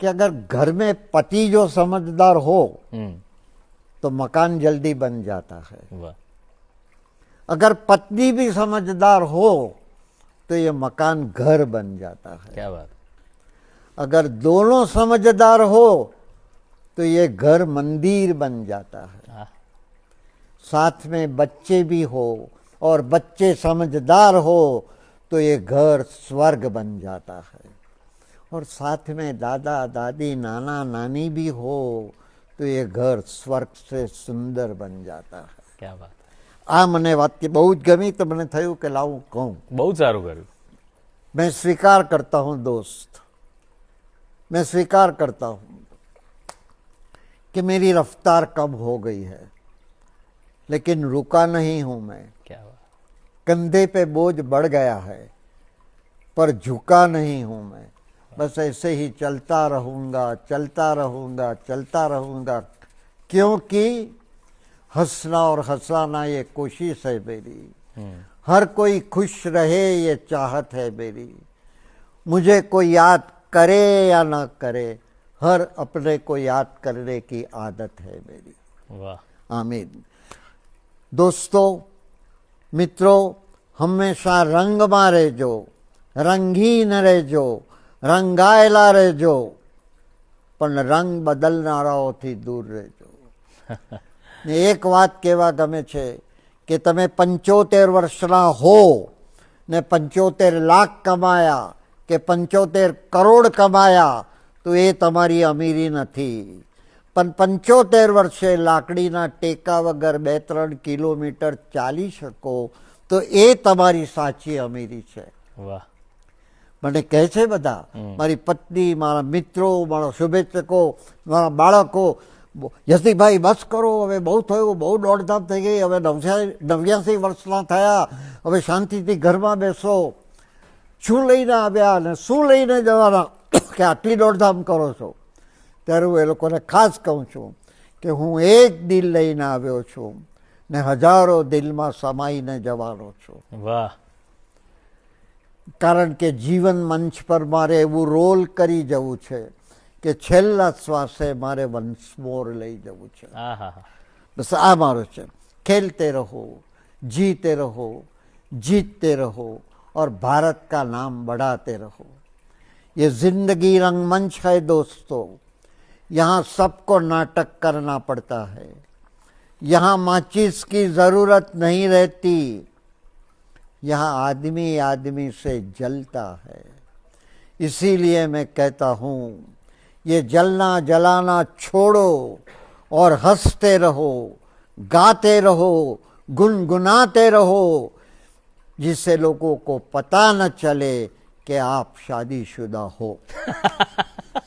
कि अगर घर में पति जो समझदार हो हम्म। तो मकान जल्दी बन जाता है। अगर पत्नी भी समझदार हो तो ये मकान घर बन जाता है। क्या बात। अगर दोनों समझदार हो तो ये घर मंदिर बन जाता है। साथ में बच्चे भी हो और बच्चे समझदार हो तो ये घर स्वर्ग बन जाता है। और साथ में दादा दादी नाना नानी भी हो तो ये घर સ્વર્ગ से સુંદર બન જાતા હૈ क्या बात આ મને વાક્ય બહુ જ ગમી તો મને થયું કે લાવું કહું બહુ જ સારું કર્યું मैं स्वीकार करता हूं दोस्त मैं स्वीकार करता हूं कि मेरी रफ्तार कम हो गई है लेकिन रुका नहीं हूं मैं क्या बात कंधे पे बोझ बढ़ गया है पर झुका नहीं हूं मैं बस ऐसे ही चलता रहूँगा चलता रहूँगा चलता रहूँगा क्योंकि हंसना और हंसाना ये कोशिश है मेरी। हम्म। हर कोई खुश रहे ये चाहत है मेरी। मुझे कोई याद करे या ना करे हर अपने को याद करने की आदत है मेरी। वाह। आमीन। दोस्तों मित्रों हमेशा रंग मारे जो रंगीन रहे जो રંગાયેલા રહેજો. પણ રંગ બદલનારાઓથી દૂર રહેજો. ને એક વાત કહેવા ગમે છે કે તમે પંચોતેર વર્ષના હો ને પંચોતેર લાખ કમાયા કે પંચોતેર કરોડ કમાયા, તો એ તમારી અમીરી નથી. પણ પંચોતેર વર્ષે લાકડીના ટેકા વગર બે ત્રણ કિલોમીટર ચાલી શકો, તો એ તમારી સાચી અમીરી છે. વાહ. મને કહે છે બધા મારી પત્ની મારા મિત્રો મારા શુભેચ્છકો મારા બાળકો યશદીપભાઈ બસ કરો હવે બહુ થયું બહુ દોડધામ થઈ ગઈ હવે નવ્યાસી વર્ષના થયા હવે શાંતિથી ઘરમાં બેસો. શું લઈને આવ્યા અને શું લઈને જવાના કે આટલી દોડધામ કરો છો? ત્યારે હું એ લોકોને ખાસ કહું છું કે હું એક દિલ લઈને આવ્યો છું ને હજારો દિલમાં સમાઈને જવાનો છું. વાહ. કારણ કે જીવન મંચ પર મારે એવું રોલ કરી જવું છે કે છેલ્લા શ્વાસે મારે વન્સ મોર લઈ જવું છે હા હા હા બસ આ મારું છે खेलते रहो जीते रहो जीतते रहो और भारत का नाम बढ़ाते रहो ये जिंदगी रंगमंच है दोस्तों यहाँ सबको नाटक करना पड़ता है यहाँ माचिस की जरूरत नहीं रहती यहाँ आदमी आदमी से जलता है। इसीलिए मैं कहता हूँ, ये जलना जलाना छोड़ो और हँसते रहो, गाते रहो, गुनगुनाते रहो, जिससे लोगों को पता न चले कि आप शादीशुदा हो।